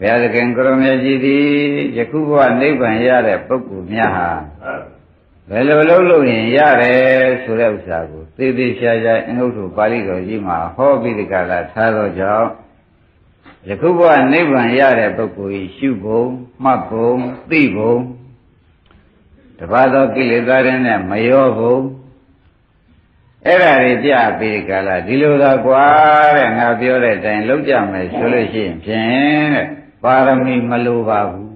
ဘုရားသခင်ကိုရမကြီးသည်ယခုဘဝနိဗ္ဗာန်ရတဲ့ပုဂ္ဂိုလ်များဟာဘယ်လိုလုပ်လို့ရင်ရတယ်ဆိုတဲ့ဥစ္စာကိုသေသေးချာချာအင်္ဂုတ္တပါဠိတော်ကြီးမှာဟောပြီးဒီကလာထားသောကြောင့်ယခုဘဝနိဗ္ဗာန်ရတဲ့ပုဂ္ဂိုလ်ဤရှုပုံမှတ်ပုံသိပုံတပါးသောကိလေသာတွေနဲ့မရောဘူးအဲ့ဒါတွေကြပြီးဒီကလာဒီလိုသာကွာတဲ့ငါပြောတဲ့အတိုင်းလုပ်ကြမယ်ဆိုလို့ရှိရင်ဖြင့်တဲ့ ပါရမီမလိုပါဘူး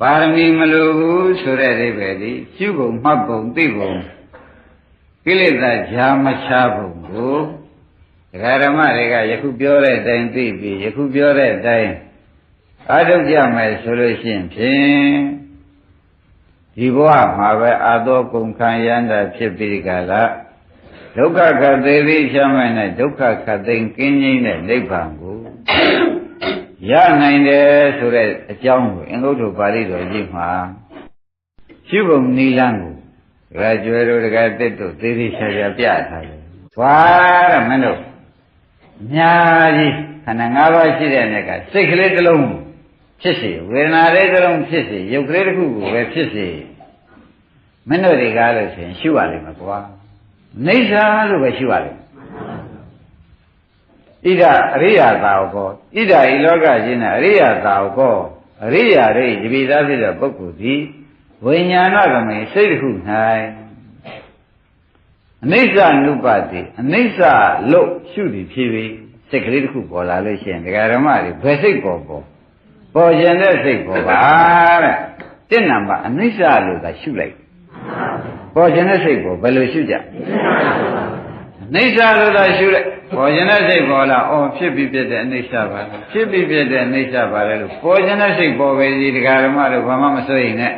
ပါရမီမလိုဘူးဆိုတဲ့အိဗယ်ဒီရှုပုံမှတ်ပုံသိပုံကိလေသာဈာမချပုံကိုဒကာဓမ္မတွေကယခုပြောတဲ့အတိုင်းသိပြီးယခုပြောတဲ့အတိုင်းအားထုတ်ကြမယ်ဆိုလို့ရှိရင်ဖြင့်ဒီဘဝမှာပဲအာသောကုန်ခံရန်တာဖြစ်ပြီးကြလားဒုက္ခခသေပြီးချမ်းမဲ့နဲ့ဒုက္ခခသိင်ကင်းငြိမ်းတဲ့နိဗ္ဗာန်ကို ရနိုင်တယ်ဆိုတဲ့အကြောင်းကိုအင်္ဂုတ္တပါဠိတော်ကြီးမှာရှိပုံနိလန်းကိုဒကာကျွဲတို့ဒကာတက်တို့သေးသေးချာချာပြထားတယ်။သွားရမင်းတို့အများကြီးခန္ဓာ၅ပါးရှိတဲ့နေ့ကစိတ်ကလေးတစ်လုံးဖြစ်စေဝေဒနာလေးတစ်လုံးဖြစ်စေရုပ်ကလေးတစ်ခုကိုပဲဖြစ်စေမင်းတို့တွေကလို့ဆိုရင်ရှုရလိမ့်မယ်ကွာနေစာလို့ပဲရှုရလိမ့်မယ် ဣဒအရိယာသာကောဣဒဤလောကကြီးနဲ့အရိယာသာကောအရိယာရိဒီပိသားဖြစ်တဲ့ပုဂ္ဂိုလ်သည်ဝိညာဏကမေစိတ်တစ်ခု၌အနိစ္စနုပတိအနိစ္စလို့ရှုသည်ဖြစ်ပြီးစိတ်ကလေးတစ်ခုပေါ်လာလို့ရှိရင်ဒကာဓမ္မတွေဘယ်စိတ်ပေါ်ပေါ်ပေါ်ခြင်းတဲ့စိတ်ပေါ်ပါတဲ့တင့်နံပါတ်အနိစ္စလို့သာရှုလိုက်ပေါ်ခြင်းတဲ့စိတ်ပေါ်ဘယ်လိုရှုကြအ နိစ္စလို့သာရှုလိုက်ပေါ်ခြင်းတဲ့စိတ်ပေါ်လာအော်ဖြစ်ပြီးပြတဲ့အနိစ္စပါလေဖြစ်ပြီးပြတဲ့အနိစ္စပါလေလို့ပေါ်ခြင်းတဲ့စိတ်ပေါ်ပဲဒီဒကာဓမ္မတို့ဘာမှမစိုးရင်နဲ့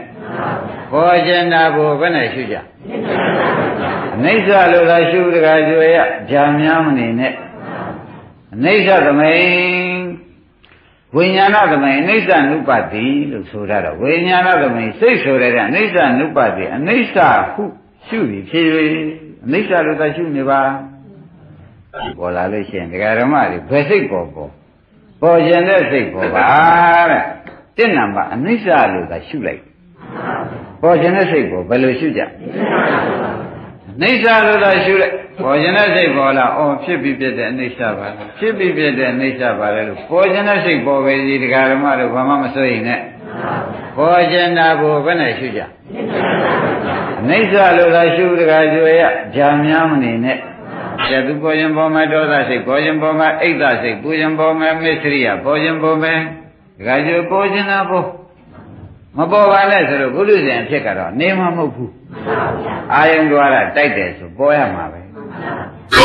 ပေါ်ခြင်းတာကိုဘယ်နဲ့ရှုကြအနိစ္စလို့သာရှုဒကာကျွေရဂျာများမနေနဲ့အနိစ္စသမိန်ဝိညာဏသမိန်အနိစ္စနုပတိလို့ဆိုရတော့ဝိညာဏသမိန်စိတ်ဆိုရတဲ့အနိစ္စနုပတိအနိစ္စဟုရှုပြီးဖြစ်၍ အနိစ္စလို့သာရှုနေပါပေါ်လာလို့ရှိရင်ဒကာဓမ္မတွေဘယ်စိတ်ပေါ်ပေါ်ပေါ်ကျင်တဲ့စိတ်ပေါ်ပါတဲ့တင့်နံပါအနိစ္စလို့သာရှုလိုက်ပေါ်ကျင်တဲ့စိတ်ပေါ်ဘယ်လိုရှုကြနိစ္စလို့သာရှုလိုက်ပေါ်ကျင်တဲ့စိတ်ပေါ်လာအော်ဖြစ်ပြီးပြတဲ့အနိစ္စပါလေဖြစ်ပြီးပြတဲ့အနိစ္စပါလေလို့ပေါ်ကျင်တဲ့စိတ်ပေါ်ပဲဒီဒကာဓမ္မတို့ဘာမှမစိုးရင်နဲ့ပေါ်ကျင်တာကိုဘယ်နဲ့ရှုကြအ နိစ္စလို့သာရှုဒကာကျွေရဂျာများမနေနဲ့ကျသူပေါ်ရင်ပေါ်မှာဒေါသစိတ်ပေါ်ရင်ပေါ်မှာအိတ်သစိတ်ပူရင်ပေါ်မှာမစ္စရိယပေါ်ရင်ပေါ်မှာဒကာကျွေပေါ်ကျင်တာပေါ်မပေါ်ပါနဲ့ဆိုတော့ဘုလူရှင်အဖြစ်ကတော့နေမှာမဟုတ်ဘူးအာယုံတော်ရတိုက်တယ်ဆိုပေါ်ရမှာပဲဘု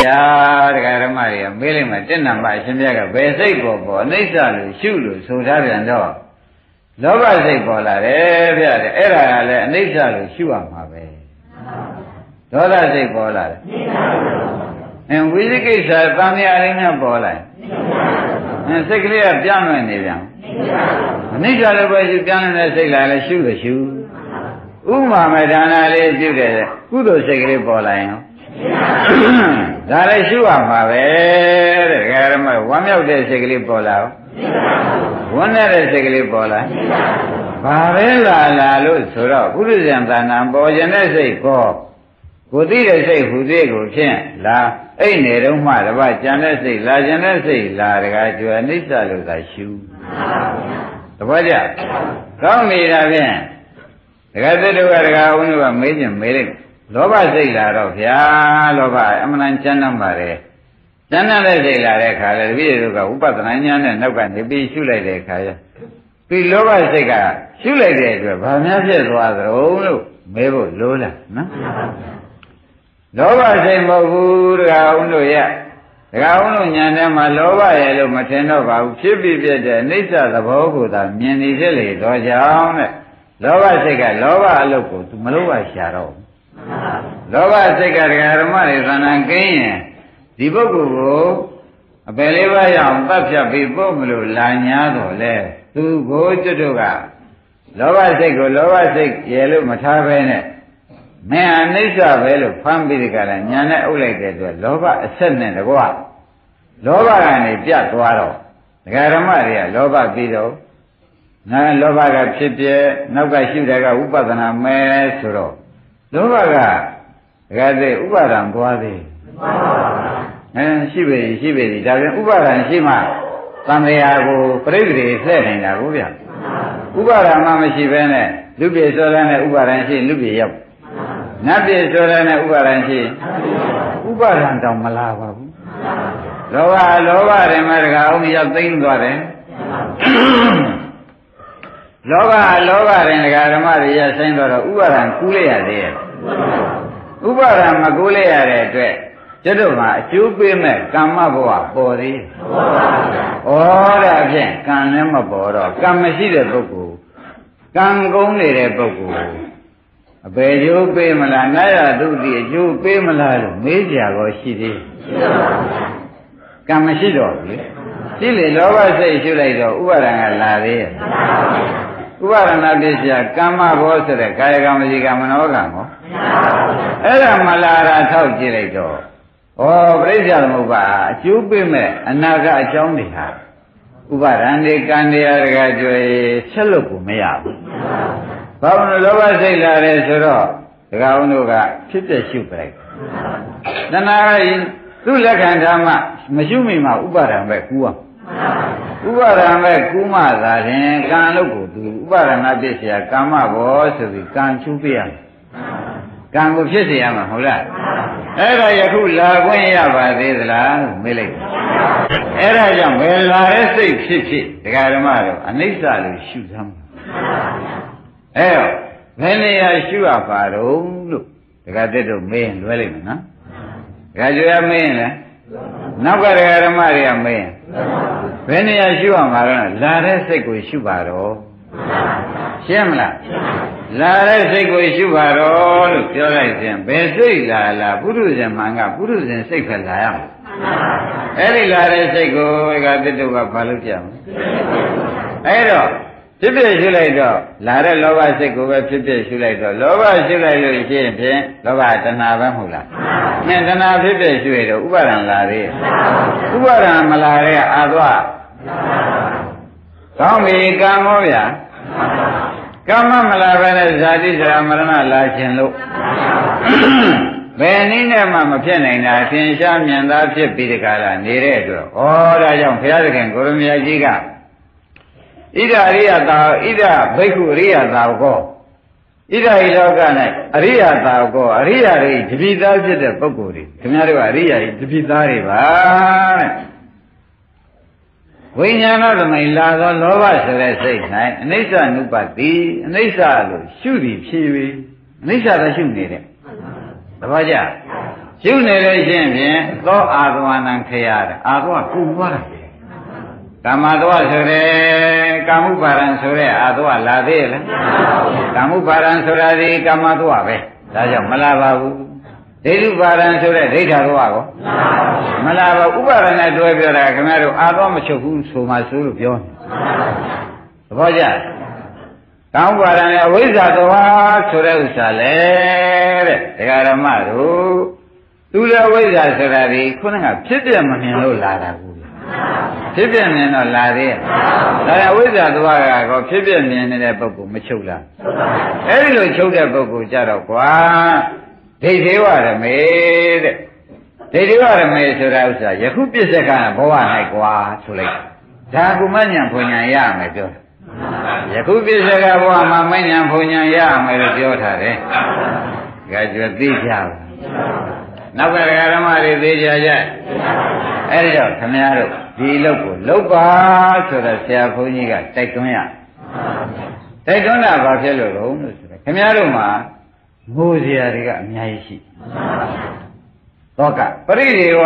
ရားတရားဓမ္မတွေကမေးလိုက်မှတဏ္ဍမအရှင်မြတ်ကဘယ်စိတ်ပေါ်ပေါ်အနိစ္စလို့ရှုလို့ဆိုထားပြန်တော့ လောဘစိတ်ပေါ်လာတယ်ဗျာတဲ့အဲ့ဒါကလည်းအနိစ္စလို့ရှုရမှာပဲဒေါသစိတ်ပေါ်လာတယ်အင်းဝိသိကိစ္စသံဃာရင်းနဲ့ပေါ်လာတယ်အင်းစိတ်ကလေးကပြန့်လွင့်နေပြန်အနိစ္စလည်းပဲရှုပြန့်လွင့်တဲ့စိတ်လာလည်းရှုလို့ရှုဥမာမဒါနာလေးပြုတယ်ကုသိုလ်စိတ်ကလေးပေါ်လာရင်ဒါလည်းရှုရမှာပဲတဲ့ဒကာရမဝမ်းမြောက်တဲ့စိတ်ကလေးပေါ်လာ ဝမ်းတဲ့စိတ်ကလေးပေါ်လာဘာပဲလာလာလို့ဆိုတော့ပုရိသံသာနာပေါ်ခြင်းတဲ့စိတ်ပေါ်ကိုသိတဲ့စိတ်ဟူသေးကိုဖြင့်လာအဲ့နေတော့မှတပတ်ကြံတဲ့စိတ်လာကြံတဲ့စိတ်လာတကားကျွအနိစ္စလို့သာရှုတပတ်ကြကောင်းနေတာဖြင့်ဒကာသတ္တဝါဒကာဝုန်းကမေးခြင်းမေးလိုက်လောဘစိတ်လာတော့ဗျာလောဘအမှန်တန်ချမ်းသာပါတယ် ချမ်းသာတဲ့စိတ်လာတဲ့ခါလေတပည့်တို့ကဥပဒနာညာနဲ့နောက်ကနေပြီးရှုလိုက်တဲ့ခါရပြီးလောဘစိတ်ကရှုလိုက်တဲ့အတွက်ဘာများဖြစ်သွားသလဲလို့မဲဖို့လိုလားနော်လောဘစိတ်မဟုတ်ဘူးတခါဦးတို့ရတခါဦးတို့ညာထဲမှာလောဘရဲ့လို့မထင်တော့ပါဘူးဖြစ်ပြီးပြတဲ့အနိစ္စသဘောကိုသာမြင်နေဖြစ်လေတော့ကြောင်းတဲ့လောဘစိတ်ကလောဘအလုပ်ကိုသူမလုပ်ပါရှာတော့လောဘစိတ်ကတရားဓမ္မတွေသဏ္ဍာန်ကင်းရင် ဒီပုဂ္ဂိုလ်ကိုအပယ်လေးပါးရအောင်တတ်ဖြတ်ပြီးပို့မလို့လာညာတော့လေသူကိုကျွတ်တို့ကလောဘစိတ်ကိုလောဘစိတ်ရလို့မထားဘဲနဲ့မင်းအနိစ္စပဲလို့ဖမ်းပြီးဒီကရညာနဲ့အုပ်လိုက်တဲ့အတွက်လောဘအဆက်နဲ့တကွာလောဘကနေပြတ်သွားတော့ဒကာဓမ္မတွေကလောဘပြီးတော့ငါလောဘကဖြစ်ပြနောက်ကရှုတဲ့ကဥပဒနာမဲဆိုတော့လောဘကဒကာသိဥပါဒံသွားသေး အဲရှိပြီရှိပြီဒါပြန်ဥပါဒံရှိမှသံဃာကိုပြိတ္တိလှည့်နိုင်တာကိုဗျဥပါဒံမှမရှိဘဲနဲ့လူပြေစောတဲ့နဲ့ဥပါဒံရှိလူပြေရောက်နတ်ပြေစောတဲ့နဲ့ဥပါဒံရှိဥပါဒံတောင်မလာပါဘူးလောဘလောဘတွေမှာတကအောင်ရောက်သိမ့်သွားတယ်လောဘလောဘတွေတကဓမ္မတွေရဆိုင်တော့ဥပါဒံကူးလိုက်ရသေးရဲ့ဥပါဒံမကူးလိုက်ရတဲ့အတွက် ကျွတ်တို့မှာအကျိုးပေးမဲ့ကမ္မဘဝပေါ်သေးဩဒါဖြင့်ကံလည်းမပေါ်တော့ကံမရှိတဲ့ပုဂ္ဂိုလ်ကံကုန်းနေတဲ့ပုဂ္ဂိုလ်အပေကျိုးပေးမလားနာရတုတိအကျိုးပေးမလားလို့မေးကြရောရှိသေးကံမရှိတော့ဘူးလေရှိလေလောဘစိတ်ရှုလိုက်တော့ဥပါဒံကလာသေးရဲ့ဥပါဒနာပစ္စယကမ္မဘောဆိုတဲ့ကာယကံဝစီကံမနောကံကိုအဲ့ဒါမလာတာထောက်ကြည့်လိုက်တော့ ဩပြိဿသမုပ္ပါအကျိုးပေးမဲ့အနာကအကြောင်းတွေဟာဥပါဒံတွေကံတရားတကကြွယ်ဆက်လို့ကိုမရဘူးဘာလို့လောဘစိတ်လာတယ်ဆိုတော့ဒကာအောင်တို့ကဖြစ်ပြရှုပလိုက်တဏှာကသူ့လက်ခံထားမှမရှိမိမှဥပါဒံပဲကူအောင်ဥပါဒံပဲကူးမှသာရင်ကံလို့ကိုသူဥပါဒနာပစ္စယကာမဘောဆိုပြီးကံချူပြရမယ် ကံကိုဖြစ်စေရမှာဟုတ်လားအဲ့ဒါယခုလာခွင့်ရပါသေးသလားလို့မေးလိုက်အဲ့ဒါကြောင့်ဘယ်လာတဲ့စိတ်ဖြစ်ဖြစ်ဒကာဓမ္မတို့အနိစ္စလို့ရှုသမ်းအဲ့တော့ဘယ်နေရာရှုရပါတော့လို့ဒကာတက်တို့မေးရင်လွဲလိုက်မယ်နော်ဒကာကျွေးမင်းလဲနောက်ကဒကာဓမ္မတွေကမင်းဘယ်နေရာရှုရမှာလဲလာတဲ့စိတ်ကိုရှုပါတော့ရှင်းမလား လာတဲ့စိတ်ကိုရှုပါတော့လို့ပြောလိုက်ရင်ဘယ်စိတ်လာလားပုရုဇဉ်မှန်ကပုရုဇဉ်စိတ်ပဲလာရမှာအဲ့ဒီလာတဲ့စိတ်ကိုကတတုကဘာလို့ကြမလဲအဲ့တော့ဖြစ်ဖြစ်ရှုလိုက်တော့လာတဲ့လောဘစိတ်ကိုပဲဖြစ်ဖြစ်ရှုလိုက်တော့လောဘရှုလိုက်လို့ရှိရင်ဖြင့်လောဘတဏှာပဲမဟုတ်လား။နဲ့တဏှာဖြစ်ဖြစ်ရှုရတော့ဥပါဒံလာသေးရဲ့။ဥပါဒံမလာတဲ့အာသွားကောင်းပြီကံမောဗျာ။ ကမ္မမလာပဲနဲ့ဇာတိစရာမရဏလာခြင်းလို့ဘယ်နည်းနဲ့မှမဖြစ်နိုင်တာသင်ရှားမြင်သာဖြစ်ပြီးတကလားနေတဲ့အတွက်ဩဒါကြောင့်ဘုရားသခင်ကိုရမကြီးကဣဒအရိယတာဣဒဘိက္ခုအရိယတာကောဣဒဟိလောက၌အရိယတာကောအရိယတွေတပိသားဖြစ်တဲ့ပုဂ္ဂိုလ်တွေခင်ဗျားတို့ကအရိယကြီးတပိသားတွေပါတဲ့ ဝိညာဏသမိန်လာသောလောဘဆိုတဲ့စိတ်၌အနိစ္စနုပတိအနိစ္စလို့ရှုသည်ဖြစ်၍အနိစ္စသာရှုနေတဲ့သဘောကျရှုနေလို့ရှိရင်ဖြင့်သောအာသဝနံခရတဲ့အာသဝကုသွားတယ်ကာမတဝဆိုတဲ့ကာမှုပါရံဆိုတဲ့အာသဝလာသေးလားကာမှုပါရံဆိုတာဒီကာမတဝပဲဒါကြောင့်မလာပါဘူး ဒိဋ္ဌုပါရံဆိုတဲ့ဒိဋ္ဌာတဝကောမလာပါဘူးဥပါရဏတွဲပြောတာခင်ဗျားတို့အာသောမချုပ်ဘူးဆိုမှဆိုလို့ပြောနေသဘောကျကောင်းပါရံအဝိဇ္ဇာသွားဆိုတဲ့ဥစ္စာလေတဲ့ဒကာရမတို့သူလည်းဝိဇ္ဇာဆိုတာဒီခုနကဖြစ်ပြမမြင်လို့လာတာကူဖြစ်ပြမြင်တော့လာသေးရဲ့ဒါရဝိဇ္ဇာသွားကောဖြစ်ပြမြင်နေတဲ့ပုဂ္ဂိုလ်မချုပ်လားအဲ့ဒီလိုချုပ်တဲ့ပုဂ္ဂိုလ်ကြတော့ကွာ ဒိဋ္ဌိဝရမေတဲ့ဒိဋ္ဌိဝရမေဆိုတာဥစ္စာယခုပြစ္ဆကဘဝ၌ကွာဆိုလိုက်ဒါကုမညာဖွညာရမယ်ပြောယခုပြစ္ဆကဘဝမှာမညာဖွညာရမယ်လို့ပြောထားတယ်ကြွယ်သိကြပါနောက်ကဓမ္မတွေသိကြကြအဲ့ဒီတော့ခမည်းတော်ဒီလုပ်ကိုလုပ်ပါဆိုတော့ဆရာဘုန်းကြီးကတိုက်တွန်းရတိုက်တွန်းတာဘာဖြစ်လို့လဲလို့ဆိုတော့ခမည်းတော်မှာ ငိုစရာတွေကအများကြီးရှိတော့ကပရိဒေဝ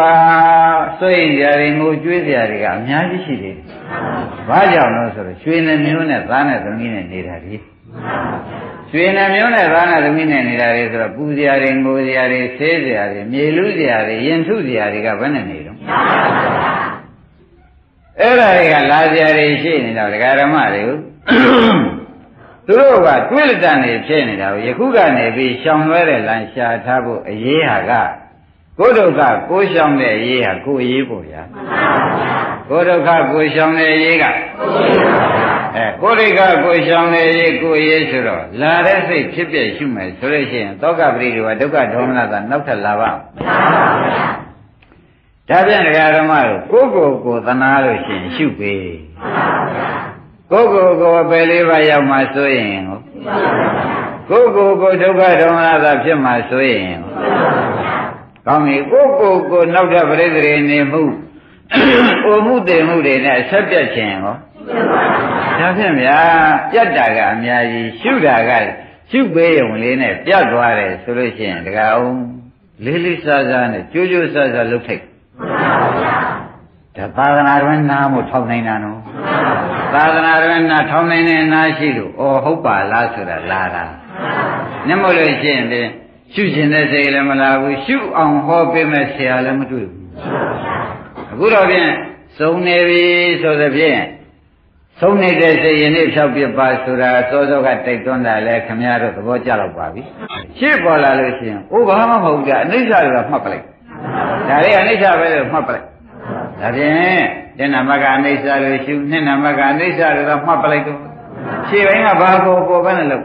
စွန့်ကြတွေငိုကြွေးစရာတွေကအများကြီးရှိတယ်။ဘာကြောင့်လဲဆိုတော့ရွှေနဲ့မျိုးနဲ့သားနဲ့သမီးနဲ့နေတာဒီရွှေနဲ့မျိုးနဲ့သားနဲ့သမီးနဲ့နေတာတွေဆိုတော့ပူစရာတွေငိုစရာတွေဆေးစရာတွေမြေလူစရာတွေရင်ထုစရာတွေကဘယ်နဲ့နေတော့အဲ့ဒါတွေကလာစရာတွေရှိနေတော့ဒကာဓမ္မတွေကို သူတို့ကတွေးလက်တန်နေဖြစ်နေတာကိုယခုကနေပြီးရှောင်လွဲတဲ့လမ်းရှာထားဖို့အရေးဟာကကိုယ်ဒုက္ခကိုရှောင်တဲ့အရေးဟာကိုယ်အရေးပေါ့ဗျာကိုဒုက္ခကိုရှောင်တဲ့ရေးကအဲကိုဒိဋ္ဌကိုရှောင်တဲ့ရေးကိုရေးဆိုတော့လာတဲ့စိတ်ဖြစ်ပြရှုမယ်ဆိုလို့ရှိရင်သောကပရိဒီဝဒုက္ခဒေါမနတာနောက်ထပ်လာပါ့မလားဒါပြန်ဒကာဓမ္မတို့ကိုယ့်ကိုယ်ကိုသနာလို့ရှိရင်ရှုပေ ကိုယ့်ကိုယ်ကိုပယ်လေးပါးရောက်မှဆိုရင်ကိုယ့်ကိုယ်ကိုဒုက္ခဒေါမနတာဖြစ်မှဆိုရင်ကောင်းပြီကိုယ့်ကိုယ်ကိုနောက်ထပ်ပရိသေနေမှုအိုမှုတည်မှုတွေနဲ့ဆက်ပြတ်ခြင်းရောဒါဖြင့်ဗျာပြတ်တာကအများကြီးရှုတာကရှုပေးရုံလေးနဲ့ပြတ်သွားတယ်ဆိုလို့ရှိရင်တကအောင်လေးလေးစားစားနဲ့ကြိုးကြိုးစားစားလုပ်ထိုက်ဒါသာသနာ့တွင်နာမှုထောက်နိုင်တာနော် သာသနာ့တွင်နာထောက်နိုင်တဲ့နာရှိလို့ဩဟုတ်ပါလားဆိုတာလာတာနမလို့ရှိရင်ဖြင့်ရှုခြင်းတဲ့စိတ်လည်းမလာဘူးရှုအောင်ဟောပေးမဲ့ဆရာလည်းမတွေ့ဘူးအခုတော့ဖြင့်စုံနေပြီဆိုသဖြင့်သုံးနေတဲ့စိတ်ရင်နဲ့ဖြောက်ပြပါဆိုတာစောစောကတိုက်တွန်းတာလဲခမရတို့သဘောကျတော့ပါပြီရှေ့ပေါ်လာလို့ရှိရင်အိုးဘာမှမဟုတ်ကြအနိစ္စတွေကမှတ်ပလိုက်ဒါလေးအနိစ္စပဲလို့မှတ်ပလိုက် ဒါဖြင့်တဏ္ဍမကအနိစ္စလို့ရှုနှစ်နမကအနိစ္စတွေကမှတ်ပလိုက်တော့ရှေ့ပိုင်းကဘာကိုကိုပဲနဲ့လို့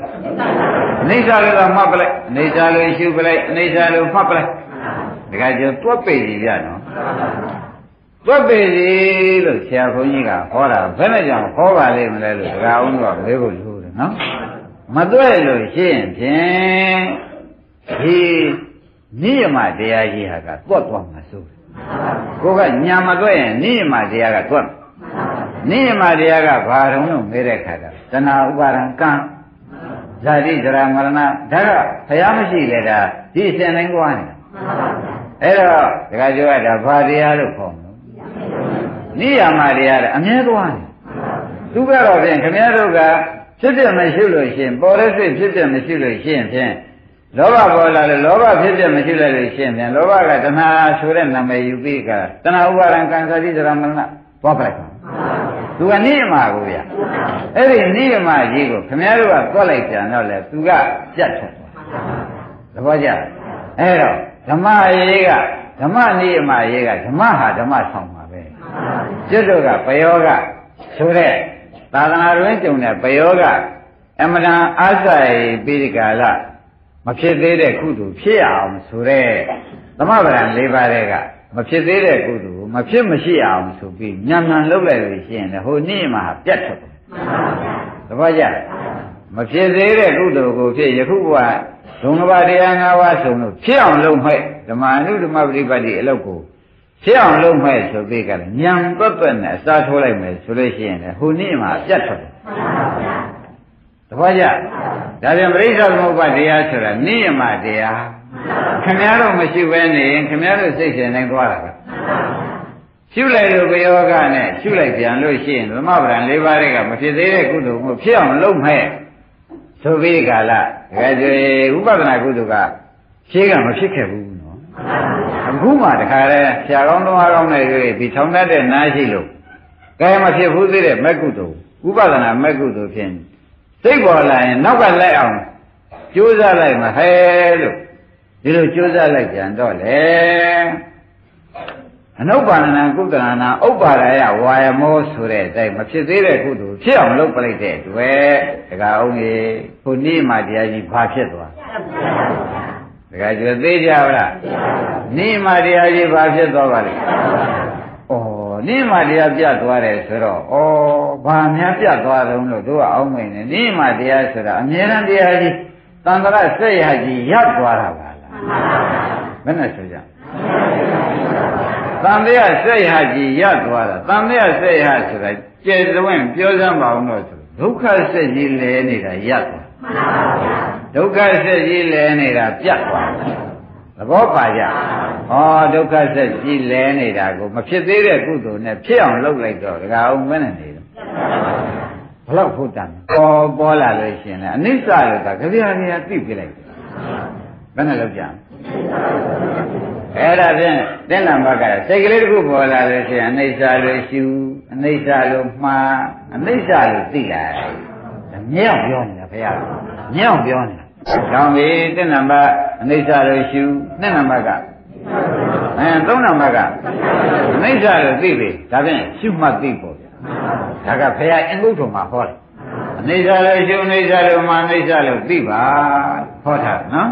အနိစ္စတွေကမှတ်ပလိုက်အနိစ္စလို့ရှုပလိုက်အနိစ္စလို့မှတ်ပလိုက်ဒါကကျတော့တွက်ပေစီပြနော်သွက်ပေစီလို့ဆရာဘုန်းကြီးကဟောတာဘယ်နဲ့ကြောင့်ဟောပါလိမ့်မလဲလို့ဒကာအောင်ကမေးဖို့လိုတယ်နော်မသွက်လို့ရှိရင်ဖြင့်ဒီနိယမတရားကြီးဟာကသွက်သွားမှာစိုး ကိုကညာမသွက်ရင်နိယမတရားကသွက်နိယမတရားကဘာတုံးလို့မေးတဲ့ခါကျတဏှာဥပါဒံကံဇာတိဇရာမရဏဒါကဘုရားမရှိလေတာဒီအစဉ်တိုင်းကွာနေအဲ့တော့ဒကာကျော်ကဒါဘာတရားလို့ခေါ်နိယာမတရားတဲ့အမြဲသွားတယ်သူကတော့ဖြင့်ခမည်းတော်ကဖြစ်ဖြစ်မရှိလို့ရှိရင်ပေါ်တဲ့စိတ်ဖြစ်ဖြစ်မရှိလို့ရှိရင်ဖြင့် လောဘပေါ်လာလို့လောဘဖြစ်ဖြစ်မရှိလိုက်လို့ရှိရင်ဖြင့်လောဘကတဏှာဆိုတဲ့နာမည်ယူပြီးကတဏှာဥပါဒံကံစာတိသရမဏဘောပလိုက်ပါသူကနိယမကိုဗျအဲ့ဒီနိယမကြီးကိုခမည်းတော်ကသွက်လိုက်ပြန်တော့လေသူကပြတ်ထွက်သဘောကျအဲ့တော့ဓမ္မရေးကဓမ္မနိယမရေးကဓမ္မဟာဓမ္မဆောင်ပါကျွတ်တို့ကပယောဂဆိုတဲ့သာသနာတွင်ကြုံတဲ့ပယောဂအမတန်အားဆိုင်ပြီးဒီကာလ မဖြစ်သေးတဲ့ကုသိုလ်ဖြစ်အောင်ဆိုတဲ့သမဗရံ၄ပါးတဲ့ကမဖြစ်သေးတဲ့ကုသိုလ်မဖြစ်မရှိအောင်ဆိုပြီးညံညံလှုပ်လိုက်လို့ရှိရင်လည်းဟိုနေ့မှာပြတ်ထွက်တယ်သဘောကျမဖြစ်သေးတဲ့ကုသိုလ်ကိုဖြစ်ယခုဘဝဒုံဘာတရား၅ပါးဆုံးလို့ဖြစ်အောင်လုပ်မဲ့ဓမ္မအနုဓမ္မပရိပတ်တိအလုပ်ကိုဖြစ်အောင်လုပ်မဲ့ဆိုပြီးကလည်းညံတွတ်တွတ်နဲ့အစားထိုးလိုက်မယ်ဆိုလို့ရှိရင်လည်းဟိုနေ့မှာပြတ်ထွက်တယ်တပ ည့်ကြဒါပြန်ပရိစ္ဆေသမုပ္ပါတရားဆိုတာနိယမတရားခင်ဗျားတို့မရှိဘဲနေရင်ခင်ဗျားတို့စိတ်ရှင်နိုင်သွားတာပဲရှုလိုက်လို့ဘယောဂနဲ့ရှုလိုက်ပြန်လို့ရှိရင်သမဗရံ၄ပါးတွေကမဖြစ်သေးတဲ့ကုသိုလ်ကိုဖြစ်အောင်လုပ်မဲ့ဆိုပြီးကာလတကယ်ကြွေဥပဒနာကုသိုလ်ကရှင်းကမဖြစ်ခဲ့ဘူးအခုမှတခါလဲဆရာကောင်းတော်ကောင်းနဲ့တွေ့ဒီထောင်တတ်တဲ့နားရှိလို့ကဲမဖြစ်ဘူးသေးတဲ့မက်ကုသိုလ်ဥပဒနာမက်ကုသိုလ်ဖြင့် စိတ်ပေါ်လာရင်နောက်ကလိုက်အောင်ကြိုးစားလိုက်မှဟဲလို့ဒီလိုကြိုးစားလိုက်ပြန်တော့လေအနုပါဒနာကုသနာဥပ္ပါဒယဝါယမောဆိုတဲ့အတိုင်းမဖြစ်သေးတဲ့ကုသိုလ်ဖြစ်အောင်လုပ်ပလိုက်တဲ့တွေ့ဒကာအောင်ကြီးခုနေ့မှတရားကြီးဘာဖြစ်သွားဒကာကျွသေးကြပါလားနိမတရားကြီးဘာဖြစ်သွားပါလဲ ဩနိမတရားပြတ်သွားတယ်ဆိုတော့ဩဘာများပြတ်သွားတုံးလို့တို့ကအောင်းမိန်နေနိမတရားဆိုတာအမြဲတမ်းတရားကြီးတန်ត្រစက်ရကြီးရပ်သွားတာပါလားဘယ်နဲ့ဆိုကြတန်တရားစက်ရကြီးရပ်သွားတာတန်တရားစက်ရဆိုတာကျေသွင်းပြောစမ်းပါအောင်တော့ဆိုဒုက္ခစက်ကြီးလဲနေတာရပ်သွားဒုက္ခစက်ကြီးလဲနေတာပြတ်သွားသဘောပါကြ။ ဩဒုက္ခဆက်ကြီးလဲနေတာကိုမဖြစ်သေးတဲ့ကုသိုလ်နဲ့ဖြစ်အောင်လုပ်လိုက်တော့ဒကာအောင်မနဲ့နေတော့ဘလောက်ဖို့တန်ပေါ်ပေါ်လာလို့ရှင်လေအနိစ္စလို့ကကြပြားကြီးသိပြလိုက်ဘယ်နဲ့လောက်ကြအဲ့ဒါဖြင့်တင်းလံဘက်ကစိတ်ကလေးတစ်ခုပေါ်လာလို့ရှင်အနိစ္စလို့ရှုအနိစ္စလို့မှားအနိစ္စလို့သိလာတယ်မြောက်ပြောနေတာဘုရားမြောက်ပြောနေတာ။ကောင်းပြီတစ်နံပါတ်အနိစ္စလို့ရှုနှစ်နံပါတ်က အဲသုံးနံပါတ်ကအနိစ္စလို့သိပြီဒါဖြင့်ရှုမှတ်သိပေါ့ဗျာဒါကဘုရားအင်္ဂုတ္တမှာဟောတယ်အနိစ္စလို့ရှုအနိစ္စလို့မှအနိစ္စလို့သိပါဟောတာနော်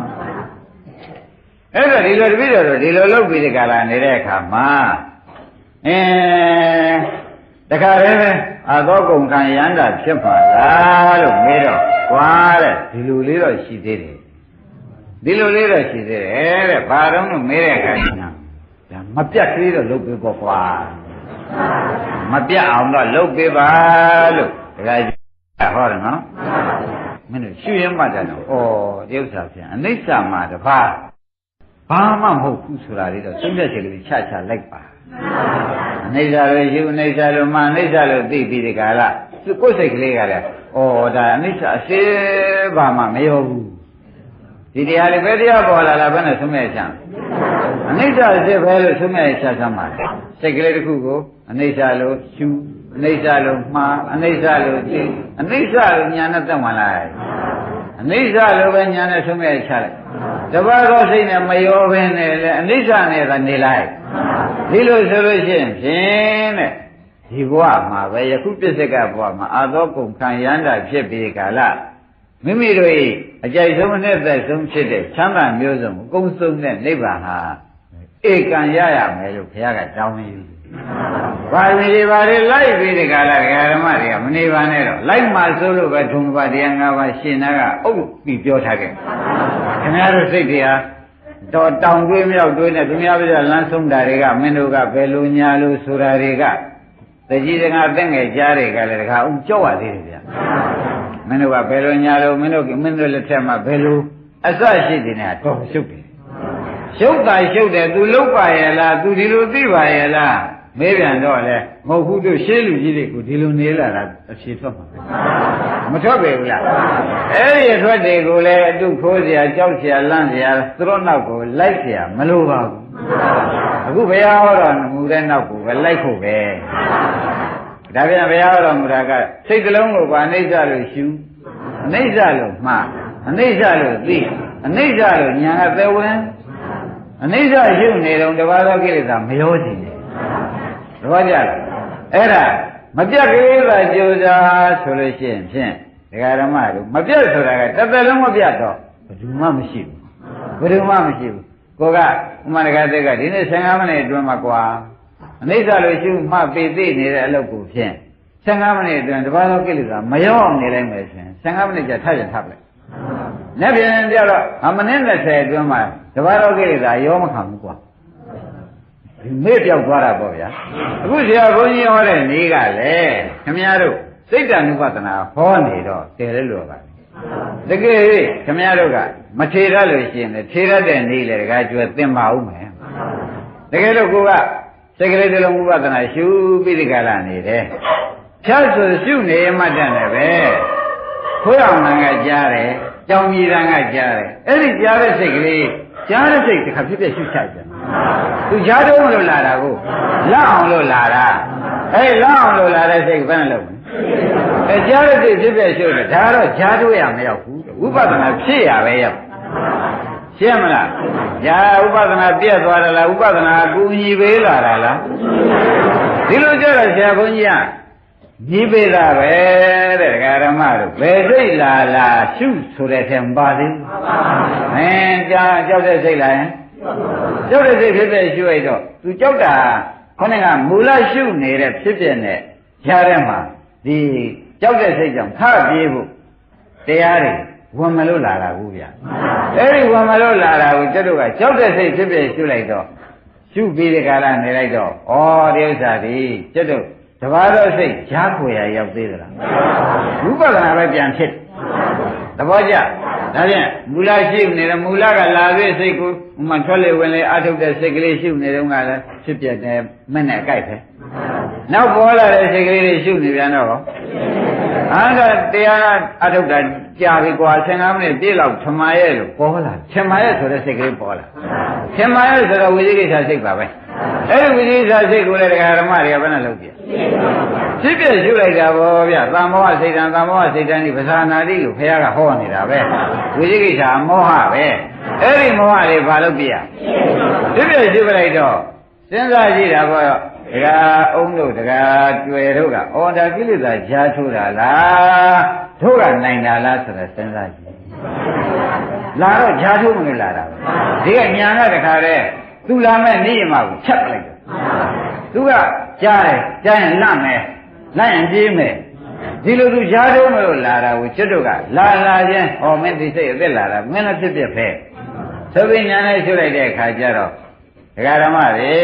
အဲ့တော့ဒီလိုတပည့်တော်တို့ဒီလိုလုပ်ပြီးဒီကလာနေတဲ့အခါမှာအဲတခါတည်းပဲအာသောကုန်ခံရန်တာဖြစ်ပါလားလို့မေးတော့ကွာတဲ့ဒီလိုလေးတော့ရှိသေးတယ် ဒီလိုလေးတော့ရှိသေးတယ်တဲ့ဘာတော့လို့မေးတဲ့အခါကျတော့ဒါမပြတ်ကလေးတော့လုပ်ပေးပေါ့ကွာမပြတ်အောင်တော့လုပ်ပေးပါလို့တခါကြီးဟောတယ်နော်မင်းတို့ရှုရမှတ်တယ်တော့ဩဒီဥစ္စာပြန်အနိစ္စမှာတပါးဘာမှမဟုတ်ဘူးဆိုတာလေးတော့သုံးချက်ချေလေးချချလိုက်ပါအနိစ္စလို့ရှုအနိစ္စလို့မှအနိစ္စလို့သိပြီးဒီကလာကိုယ်စိတ်ကလေးကလည်းဩဒါအနိစ္စအစေဘာမှမရောဘူး ဒီတရားလေးပဲတရားပေါ်လာလားဘယ်နဲ့သုံးမဲ့ချမ်းအနိစ္စအစစ်ပဲလို့သုံးမဲ့ချချမ်းပါစိတ်ကလေးတစ်ခုကိုအနိစ္စလို့ရှုအနိစ္စလို့မှားအနိစ္စလို့သိအနိစ္စလို့ညာနဲ့သက်ဝင်လိုက်အနိစ္စလို့ပဲညာနဲ့သုံးမဲ့ချလိုက်တပတ်သောစိတ်နဲ့မရောဘဲနဲ့လေအနိစ္စနဲ့သာနေလိုက်ဒီလိုဆိုလို့ရှိရင်ဖြင့်တဲ့ဒီဘဝမှာပဲယခုပြစ္ဆကဘဝမှာအာသောကုန်ခံရန်တာဖြစ်ပြီးကာလ မိမိတို့၏အကြိုက်ဆုံးနဲ့သက်ဆုံးဖြစ်တဲ့ချမ်းသာမျိုးစုံအကုန်စုံတဲ့နိဗ္ဗာန်ဟာဧကံရရမယ်လို့ဘုရားကတောင်းနေပြီ။ဘာလို့ဒီဘာတွေလိုက်ပြီးဒီကလာဓမ္မတွေကမနေပါနဲ့တော့လိုက်မှဆိုလို့ပဲထုံပါတရား၅ပါးရှင်နာကအုပ်ပြီးပြောထားခဲ့။ခင်ဗျားတို့စိတ်တွေဟာတော့တောင်တွေးမြောက်တွေးနဲ့သူများပြလမ်းဆုံးတာတွေကမင်းတို့ကဘယ်လိုညာလို့ဆိုတာတွေကတကြီးတကားတဲ့ငယ်ကြားတွေကလည်းတခါအောင်ကြောက်ရသေးတယ်ဗျာ။ မင်းတို့ကဘယ်လိုညာလို့မင်းတို့မင်းတို့လက်ထက်မှာဘယ်လိုအစရှိတယ်နဲ့တော့ရှုပ်တယ်ရှုပ်တာရှုပ်တယ်သူလုတ်ပါရဲ့လားသူဒီလိုသိပါရဲ့လားမေးပြန်တော့လေမဟုတ်ဘူးတို့ရှင်းလူကြီးတွေကိုဒီလိုနေလာတာအဖြေထွက်မှာမထွက်ပေဘူးလားအဲ့ဒီထွက်တွေကိုလည်းအတုခိုးစရာကြောက်စရာလန့်စရာသရော့နောက်ကိုလိုက်စရာမလိုပါဘူးအခုဘုရားဟောတော်မူတဲ့နောက်ကိုပဲလိုက်ဖို့ပဲ ဒါပြန်ဘုရားဟောတော်မူတာကစိတ်ကလုံးကိုပါအိဋ္ဌလို့ရှုအိဋ္ဌလို့မှားအိဋ္ဌလို့သိအိဋ္ဌလို့ညာကသဲဝင်အိဋ္ဌရှုနေတော့တပါးသောကိလေသာမရောချင်ဘူးသဘောကျလားအဲ့ဒါမပြတ်ကလေးသာကြိုးစားဆိုလို့ရှိရင်ဖြင့်ဒကာဓမ္မတို့မပြတ်ဆိုတာကတစ်သက်လုံးမပြတ်တော့ဘယ်သူမှမရှိဘူးဘယ်သူမှမရှိဘူးကိုကဥမန္တကသက်ကဒီနေ့15မိနစ်အတွင်းမှာကွာ အနိစ္စလိုရှုမှပေသိနေတဲ့အလုပ်ကိုဖြင့်15မိနစ်အတွင်းတပါးသောကိလေသာမရောက်အောင်နေလိုက်မယ်ဆိုရင်15မိနစ်ကြာထပ်ရင်ထပ်လိုက်။လက်ပြန်ကြတော့အမနည်း20အတွင်းမှာတပါးသောကိလေသာရောမခံဘူးကွာ။မေ့ပြောက်သွားတာပေါ့ဗျာအခုဆရာဘုန်းကြီးဟောတဲ့နေ့ကလည်းခမည်းတော်စိတ်တ ानु ပဒနာဟောနေတော့တည်လဲလို့ပါတကယ်ခမည်းတော်ကမထေရလို့ရှိရင်ထေရတဲ့နေ့လေတကားကျွဲသင်ပါဦးမယ်တကယ်လို့ကိုက စိတ်ကလေးတလုံးဥပဒနာရှုပြီးဒီကလာနေတယ်ဖြတ်ဆိုရှုနေမှတတ်တယ်ပဲခွေးအောင်ကကြားတယ်ကြောင်ကြီးတန်းကကြားတယ်အဲ့ဒီကြားတဲ့စိတ်ကလေးကြားတဲ့စိတ်တစ်ခါဖြစ်ဖြစ်ရှုချကြတယ်သူကြားတော့လို့လာတာကိုလက်အောင်လို့လာတာအဲလက်အောင်လို့လာတဲ့စိတ်ကဘယ်နဲ့လုပ်လဲအဲကြားတဲ့စိတ်ဖြစ်ဖြစ်ရှုတယ်ဒါတော့ကြားတော့ရမရောက်ဘူးဝိပဿနာဖြစ်ရပဲရောက် ရှင်းမလားညာဥပဒနာပြည့်သွားတယ်လားဥပဒနာအကူညီပေးလာတာလားဒီလိုကြတော့ဆရာဘုန်းကြီးကညီပေးတာပဲတဲ့ဒကာဓမ္မတို့ဘယ်စိတ်လာလာရှုဆိုတဲ့ထဲမပါသေးဘူးအင်းကြားကြောက်တဲ့စိတ်လာရင်ကြောက်တဲ့စိတ်ဖြစ်ဖြစ်ရှုလိုက်တော့သူကြောက်တာခေါင်းကမူလရှုနေတဲ့ဖြစ်ဖြစ်နဲ့ကြားထဲမှာဒီကြောက်တဲ့စိတ်ကြောင့်ထပြေးဖို့တရားတွေ ဝင်မလို့လာတာဘူးဗျအဲ့ဒီဝင်မလို့လာတာကိုကျွတ်တို့ကကြောက်တဲ့စိတ်ဖြစ်ဖြစ်ရှုလိုက်တော့ရှုပြီးတဲ့ကာလနေလိုက်တော့ဩဒီဥစ္စာဒီကျွတ်တို့တဘာတော့စိတ်ကြားခွေရရောက်သေးသလားဝိပဿနာပဲပြန်ဖြစ်သဘောကျဒါဖြင့်မူလရှိနေတယ်မူလကလာပြီးစိတ်ကိုဥမာထွက်လေဝင်လေအထုတ်တဲ့စိတ်ကလေးရှိနေတုန်းကလည်းဖြစ်ပြတယ်မနဲ့ကြိုက်ပဲနောက်ပေါ်လာတဲ့စိတ်ကလေးတွေရှိနေပြန်တော့ အားကတရားအထုတ်တာကြာပြီကွာ15မိနစ်ပြည့်လောက်ထမရဲ့လို့ပေါ်လာထမရဲ့ဆိုတဲ့စိတ်ကလေးပေါ်လာထမရဲ့ဆိုတော့ဝိသိကိစ္စစိတ်ပါပဲအဲ့ဒီဝိသေသစိတ်ကိုလည်းတရားဓမ္မတွေကဘယ်နဲ့လုပ်ပြဖြစ်ပြရှုလိုက်တာဗောဗျသံမောဟစိတ်တံသံမောဟစိတ်တံဒီပဇာနာတိကိုဘုရားကဟောနေတာပဲဝိသေကိစ္စမောဟပဲအဲ့ဒီမောဟတွေဘာလို့ပြရဖြစ်ပြရှုလိုက်တော့စဉ်းစားကြည့်တာဗော ဒကာအုံးတို့ဒကာတွေ့တို့ကအော်ဒါကိလေသာကြားထိုးတာလားတို့ကနိုင်တာလားဆိုတော့စဉ်းစားကြည့်လာတော့ကြားထိုးမလို့လာတာပဲဒီကညာကတခါတည်းသူလာမဲ့နေရမှာကိုဖြတ်ပလိုက်တယ်သူကကြားတယ်ကြားရင်လန့်မယ်လန့်ရင်ပြေးမယ်ဒီလိုသူကြားထိုးမလို့လာတာကိုကျွတ်တို့ကလာလာချင်းဟောမင်းဒီစိတ်အသက်လာတာမင်းလည်းဖြစ်ဖြစ်ပဲသုဘိညာနဲ့ရှုလိုက်တဲ့အခါကျတော့ ဒကာဓမ္မတွေ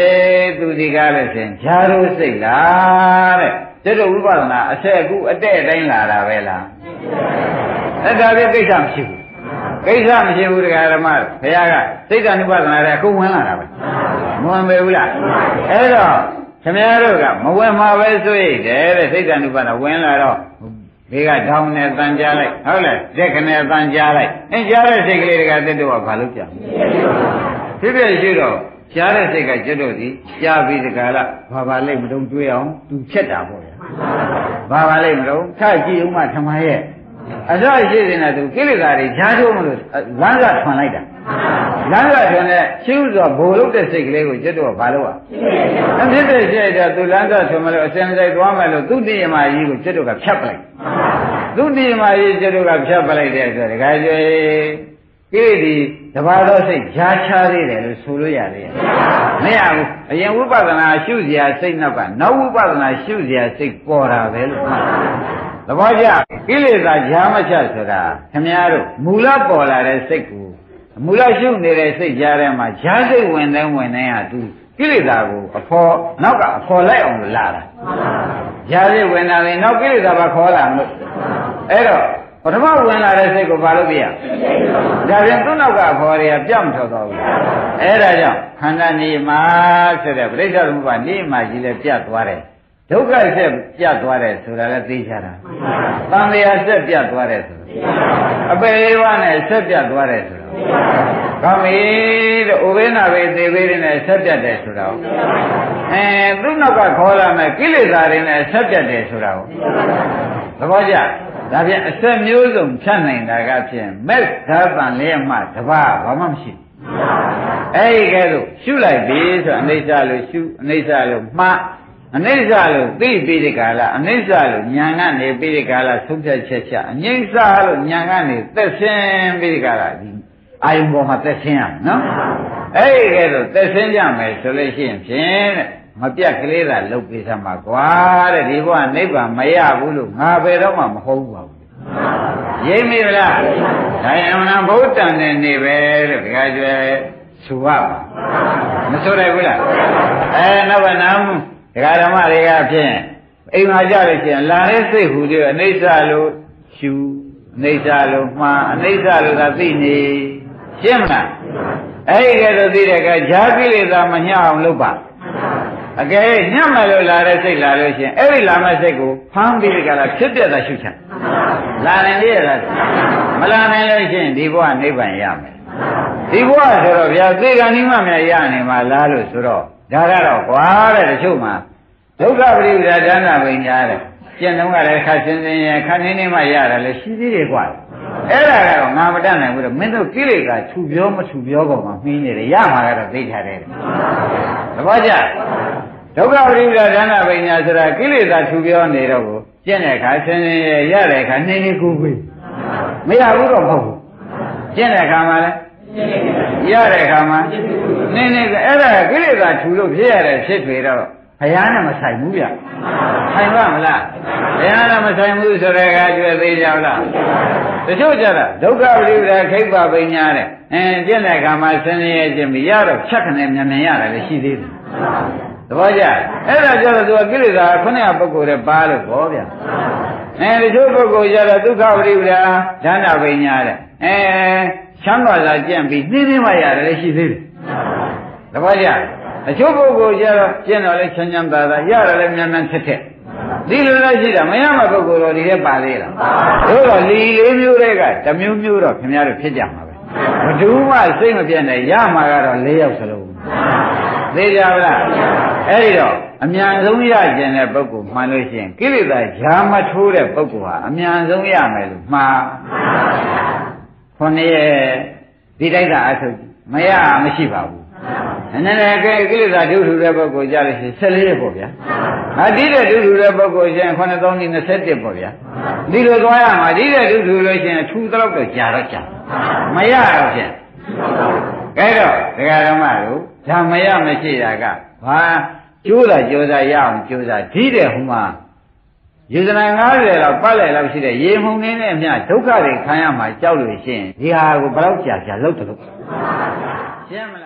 သူဒီကားလို့ရှင်ဂျာတို့စိတ်လားတဲ့ကျွတ်တို့ဝိပဿနာအဆက်အခုအတဲ့တိုင်းလာတာပဲလားအဲ့ဒါပြကိစ္စမရှိဘူးကိစ္စမရှိဘူးတရားဓမ္မဘုရားကစိတ်ဓာနုပဒနာတဲ့အခုဝင်လာတာပဲမဝင်ပေဘူးလားအဲ့တော့ခင်ဗျားတို့ကမဝင်မှာပဲဆိုရိတ်တယ်တဲ့စိတ်ဓာနုပဒနာဝင်လာတော့ဒီကထောင်းနဲ့တန်ကြားလိုက်ဟုတ်လားဇက်ခနဲ့တန်ကြားလိုက်အင်းကြားတဲ့စိတ်ကလေးတွေကတက်တော့ဘာလို့ပြန်ဖြစ်ဖြစ်ရှိတော့ ကြားတဲ့စိတ်ကကျွတ်တော့ဒီကြားပြီးတကလားဘာပါလိမ့်မတုံးတွေးအောင်သူချက်တာပေါ့ဗျာဘာပါလိမ့်မတုံးထကြည့်ဦးမှထမရဲ့အစရှိနေတာသူကိလေသာတွေဈာထုံးမလို့လမ်းကထွန်လိုက်တာလမ်းကထွန်တဲ့ရှင်းဥစွာဘိုလ်လုတဲ့စိတ်ကလေးကိုကျွတ်တော့ဘာလို့อ่ะအဖြစ်တဲ့ရှိတဲ့သူလမ်းကထွန်မလို့အစင်စိတ်သွားမယ်လို့သူတည်ရမကြီးကိုကျွတ်တော့ကဖြတ်ပလိုက်သူတည်ရမကြီးကျွတ်တော့ကဖြတ်ပလိုက်တဲ့ဆိုတခါကျွေးကိလေသာ တဘာသောစိတ်ဈာချသေးတယ်လို့ဆိုလို့ရတယ်မရဘူးအရင်ဝိပဿနာရှုစရာစိတ်နောက်ကနောက်ဝိပဿနာရှုစရာစိတ်ပေါ်တာပဲလို့မှတ်သဘောကျကိလေသာဈာမချဆိုတာခမည်းတော်မူလပေါ်လာတဲ့စိတ်ကိုမူလရှုနေတဲ့စိတ်ကြားထဲမှာဈာစိတ်ဝင်တဲ့ဝင်တဲ့ဟာသူကိလေသာကိုအဖော်နောက်ကအဖော်လိုက်အောင်လာတာဈာစိတ်ဝင်တာလေနောက်ကိလေသာဘာခေါ်လာမလို့အဲ့တော့ ပထမဝင်လာတဲ့စိတ်ကိုဘာလို့ပြရဒါပြန်သူ့နောက်ကဖော်ရရပြောင်းထွက်သွားဘူးအဲ့ဒါကြောင့်ခန္ဓာနေမှာဆိုတဲ့ပြိဿသမုပ္ပါနေမှာကြီးလဲပြတ်သွားတယ်ဒုက္ခဆက်ပြတ်သွားတယ်ဆိုတာလည်းသိချတာသံဃာဆက်ပြတ်သွားတယ်ဆိုတာအပေဝနဲ့ဆက်ပြတ်သွားတယ်ဆိုတာကောင်းပြီတဲ့ဥပေနာပဲသေပေးနေနဲ့ဆက်ပြတ်တယ်ဆိုတာအဲသူ့နောက်ကခေါ်လာမဲ့ကိလေသာတွေနဲ့ဆက်ပြတ်တယ်ဆိုတာသဘောကျ ဒါဖြင့်အဆက်မျိုးစုံဖြတ်နိုင်တာကဖြင့်မက်သာပန်လေးမှတပါးဘာမှမရှိဘူးအဲ့ဒီကဲတော့ရှုလိုက်ပြီဆိုအနိစ္စလို့ရှုအနိစ္စလို့မှားအနိစ္စလို့သိပြီးဒီကလာအနိစ္စလို့ညာကနေပြီးဒီကလာသုံးဖြတ်ချက်ချအငိစ္စလို့ညာကနေသက်ဆင်းပြီးဒီကလာဒီအာယုံပေါ်မှာသက်ဆင်းရမယ်နော်အဲ့ဒီကဲတော့သက်ဆင်းကြမယ်ဆိုလို့ရှိရင်ဖြင့်တဲ့ မပြတ်ကလေးသာလုတ်ပေးစမ်းပါကွာတဲ့ဒီဘဝနိဗ္ဗာန်မရဘူးလို့ငါဘယ်တော့မှမဟုတ်ပါဘူးရိပ်မိလားဒါရင်အမှန်ဘုဒ္ဓံနဲ့နေပဲလို့တခါကျွဲဆိုပါမဆိုရဘူးလားအဲနောက်ကနာမှုဒကာဓမ္မတွေကဖြင့်အိမ်မှာကြလို့ရှိရင်လာတဲ့စိတ်ဟူတွေအနိစ္စလို့ရှုအနိစ္စလို့မှားအနိစ္စလို့သာသိနေရှင်းမလားအဲ့ဒီကဲတော့သိတဲ့အခါဈာကိလေသာမညှအောင်လုပ်ပါ အကယ်ညှက်မယ်လို့လာတဲ့စိတ်လာလို့ရှိရင်အဲ့ဒီလာမဲ့စိတ်ကိုဖမ်းပြီးကြလားဖြစ်ပြတာရှုချင်လာနိုင်လေလားမလာနိုင်လို့ရှိရင်ဒီဘဝနိဗ္ဗာန်ရမယ်ဒီဘဝဆိုတော့ဗျာသေကံဤမှမြရနေမှာလားလို့ဆိုတော့ဒါကတော့ကွာတဲ့တချို့မှာဒုက္ခပရိပဒါဒါနပင်ညာတဲ့ကျင့်တော့ကလည်းခတ်စင်းစင်းရခတ်နေနေမှရတယ်လေရှိသေးတယ်ကွာ အဲ့ဒါကတော့ငါမတတ်နိုင်ဘူးတော့မင်းတို့ကိလေသာခြူပြောမခြူပြောပေါ်မှာမှီးနေတယ်ရမှာကတော့သိချတယ်သဘောကျဒုက္ခပရိပဒါဒါနပင်ညာဆိုတာကိလေသာခြူပြောနေတော့ကိုကျင့်တဲ့အခါစင်းစင်းရရတဲ့အခါနေနေကိုကိုမရဘူးတော့မဟုတ်ဘူးကျင့်တဲ့အခါမှာလည်းရတဲ့အခါမှာနင်းနေအဲ့ဒါကိလေသာထူလို့ဖြစ်ရတဲ့ဖြစ်တွေတော့ ဘုရားနဲ့မဆိုင်ဘူးဗျဆိုင်ပါမလားဘုရားနဲ့မဆိုင်ဘူးဆိုတဲ့အခါကျွဲသေးကြလားတချို့ကြတာဒုက္ခပရိပဒါခိဗ္ဗပညာတဲ့အင်းကျင့်တဲ့အခါမှာဆင်းရဲခြင်းမရတော့ချက်ခနဲ့မြန်မြန်ရတယ်လည်းရှိသေးတယ်သဘောကျအဲ့ဒါကြတော့သူကကိလေသာခုနကပုဂ္ဂိုလ်တွေပါလို့ဟောဗျအဲတချို့ပုဂ္ဂိုလ်ကြတော့ဒုက္ခပရိပဒါဓာနာပညာတဲ့အဲချမ်းသာလာကြံ့ပြီးနှင်းနှင်းမှရတယ်လည်းရှိသေးတယ်တပည့်ကြ အချို့ပုဂ္ဂိုလ်ကျတော့ကျင့်တော်လဲချမ်းချမ်းသာသာရတယ်လည်းမြန်မြန်ထက်ထက်ဒီလိုလည်းရှိတာမရမပုဂ္ဂိုလ်တော်ဒီထဲပါသေးလားတို့တော့လီလေးမျိုးတွေကတမျိုးမျိုးတော့ခင်ဗျားတို့ဖြစ်ကြမှာပဲဘယ်သူမှစိတ်မပြတ်နဲ့ရမှာကတော့၄ယောက်စလုံးသိကြပါလားအဲ့ဒီတော့အမြန်ဆုံးရကျင်တဲ့ပုဂ္ဂိုလ်မှန်လို့ရှိရင်ကိလေသာဂျာမထိုးတဲ့ပုဂ္ဂိုလ်ဟာအမြန်ဆုံးရမယ်လို့မှားခုနှစ်ရဲ့ဒီတိုက်တာအထုပ်မရမရှိပါဘူး နည်းနည်းကဲကိလေသာဒုထုတဲ့ပုဂ္ဂိုလ်ကြလို့ရှိရင်14ရက်ပေါ့ဗျာဟာဒီတဲ့ဒုထုတဲ့ပုဂ္ဂိုလ်ရှင်9321ပေါ့ဗျာဒီလိုသွားရမှာဒီတဲ့ဒုထုလို့ရှိရင်ထူတော့တော့ကြာတော့ကြာမရတော့ဖြင့်ကဲတော့ဒကာဓမ္မတို့ဓမ္မရမရှိတာကဘာကျိုးတာကြိုးစားရအောင်ကြိုးစားဒီတဲ့ဟိုမှာယူဇနာ90လောက်ပတ်လိုက်လောက်ရှိတဲ့ရေမှုန်နေနဲ့အမျှဒုက္ခတွေခံရမှာကြောက်လို့ရှိရင်ဒီဟာကိုဘယ်တော့ကြာကြာလောက်တယ်လို့ရှင်းမလား